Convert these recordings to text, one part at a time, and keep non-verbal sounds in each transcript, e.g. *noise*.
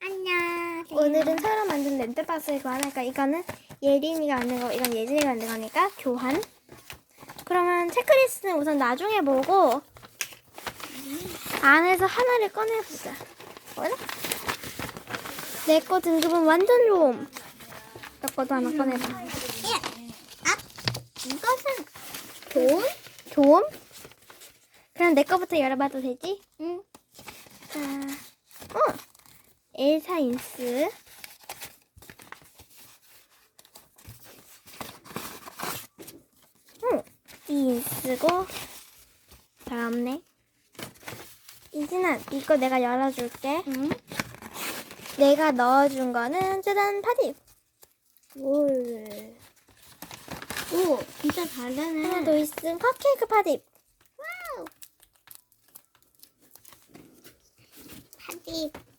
안녕. 오늘은 새로 만든 렌트박스를 교환할까? 이거는 예린이가 만든 거, 이건 예진이가 만든 거니까 교환. 그러면 체크리스트는 우선 나중에 보고 안에서 하나를 꺼내보자. 뭐라? 내거 등급은 완전 좋음. 너 거도 하나 꺼내봐. 예. 아, 이것은 돈? 좋음? 그럼 내 거부터 열어봐도 되지? 응. 자, 어, 엘사 인스. 응, 이 인스고 잘 없네. 이진아, 이거 내가 열어줄게. 응. 내가 넣어준 거는 짜잔 파디. 뭘? 오, 진짜 다르네. 하나 더 있음 컵케이크 파디. 와우. 파디.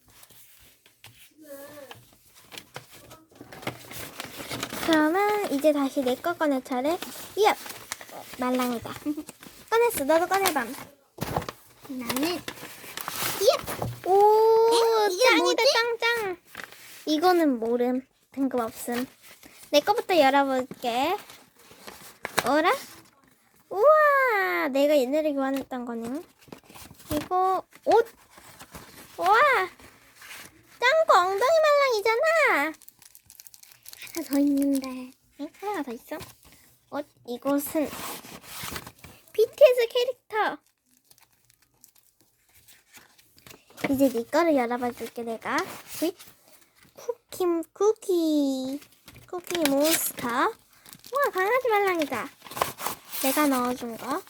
그러면 이제 다시 내 거 꺼낼 차례. 이야, 말랑이다. *laughs* 꺼냈어, 너도 꺼내봐. 나는 예. 오, 이게 짱이다, 뭐지? 짱짱. 이거는 모름. 등급 없음. 내 거부터 열어볼게. 어라? 우와, 내가 옛날에 교환했던 거네. 이거, 옷. 와, 짱구 엉덩이 말랑이잖아. 하나 더 있는데. 응? 하나가 더 있어? 어, 이것은 BTS 캐릭터. 이제 네 거를 열어봐 줄게 내가. 휘. 쿠키 쿠키 쿠키 몬스터. 와 강아지 말랑이다. 내가 넣어준 거.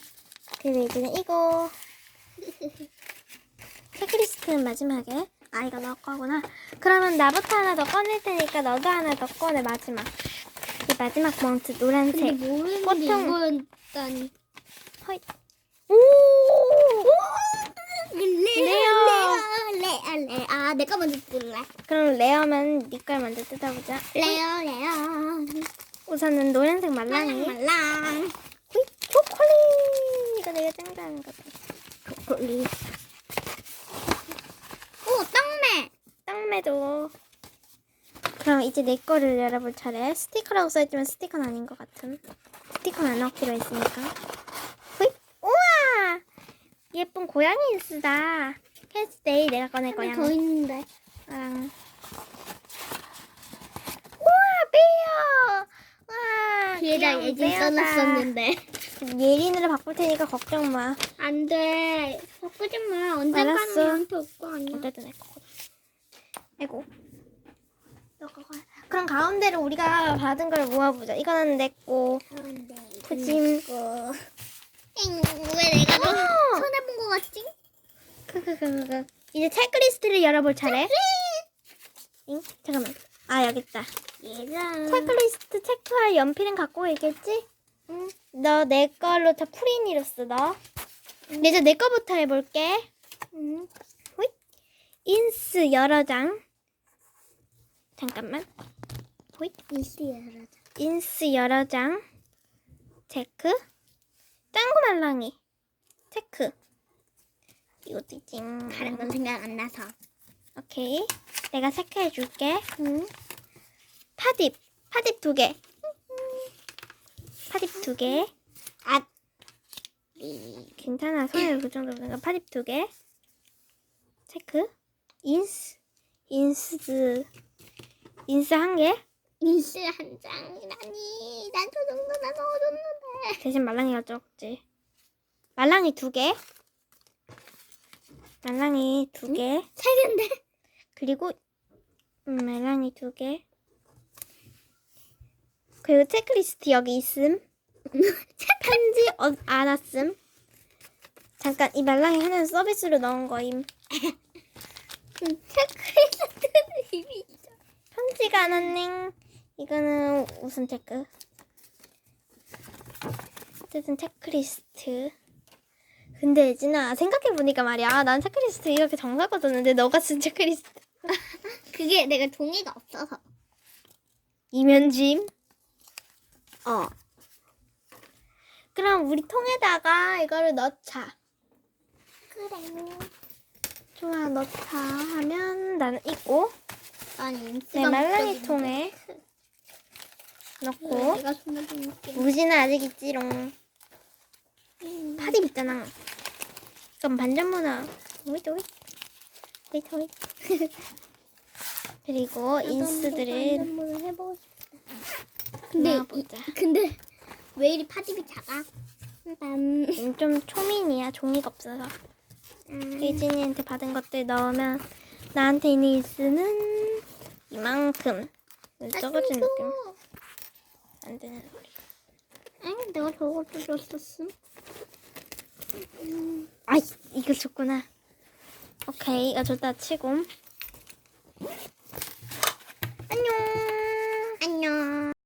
그리고 이제는 이거. *laughs* 체크리스트는 마지막에. 아 이거 너 거구나. 그러면 나부터 하나 더 꺼낼 테니까 너도 하나 더 꺼내 마지막. 이 마지막 멍트 근데 노란색. 모르는데 보통- 이거였다니. 허이. 오! 레어. 레어. 레어. 아, 내가 먼저 뜯을래. 그럼 레어면 네 걸 먼저 뜯어보자. 레어. 레어. 우선은 노란색 말랑이. 말랑. 휘, 초콜릿. 이거 내가 짱 좋아하는 거다. 초콜릿. 땅매도. 그럼 이제 내 거를 열어볼 차례. 스티커라고 써있지만 스티커는 아닌 것 같은. 스티커는 안 넣기로 했으니까. 휘, 우와! 예쁜 고양이 인스다. 캐스데이 내가 꺼낼 거야. 더 있는데. 아. 우와, 베어! 와, 뒤에다 귀여운 예진 베어다. 써놨었는데. 예린으로 바꿀 테니까 걱정 마. 안 돼. 바꾸지 마. 언젠가는 알았어. 얘한테 올거 아니야. 어쨌든 내 거거든. 아이고. 그럼 가운데로 우리가 받은 걸 모아보자. 이거는 내 거. 엥, 왜 내가 너 어! 손해본 거 같지? 크크크크. 이제 체크리스트를 열어볼 차례. 응? 잠깐만. 아 여기 있다. 얘가. 체크리스트 체크할 연필은 갖고 있겠지? 응. 너 내 걸로 다 프린이로 써 너. 이제 내 거부터 해볼게. 응. 호잇. 인스 여러 장. 잠깐만. 호잇. 이스 열어줘. 인스 여러 장. 체크. 짱구 말랑이. 체크. 있지. 다른 건 생각 안 나서. 오케이. 내가 체크해 줄게. 응. 파딥. 파딥 두 개. 파딥 두 개. 아. 이. 괜찮아. 손에 그 정도 되니까 파딥 두 개. 체크. 인스. 인스. 인스 한 개. 이스 한 장이라니. 난 저 정도나 넣어줬는데. 대신 말랑이가 적지. 말랑이 두 개. 말랑이 두 개. 세 개인데. 그리고 음, 말랑이 두 개. 그리고 체크리스트 여기 있음. *laughs* 편지 어, 안 왔음. 잠깐 이 말랑이 하나는 서비스로 넣은 거임. *laughs* 체크리스트는 이미 안 왔네. 이거는 우선 체크. 어쨌든 체크리스트. 근데 예진아 생각해보니까 말이야 난 체크리스트 이렇게 정사고 뒀는데 너가 쓴 체크리스트 *laughs* 그게 내가 종이가 없어서. 이면짐 어. 그럼 우리 통에다가 이거를 넣자 그래. 좋아 넣자 하면 나는 이거 아니 내 인스가 말랑이. 통에 왜 넣고 내가 숨겨줄게. 무지는 아직 있지롱. 음. 파립 있잖아. 그럼 반전문화. 오이트 오이트. 오이트 오이트. *laughs* 그리고 인스들은 한번 해보고 싶다. 근데. 이- *laughs* 근데 왜 이리 파집이 작아? 난 음, 좀 초민이야. 종이가 없어서. 음, 예진이한테 받은 것들 넣으면 나한테 있는 인스는 이만큼 적어준 느낌. 안 되는 소리. 아니 내가 저것도 줬었음. 아이 이거 줬구나. 오케이 이거 줬다 치고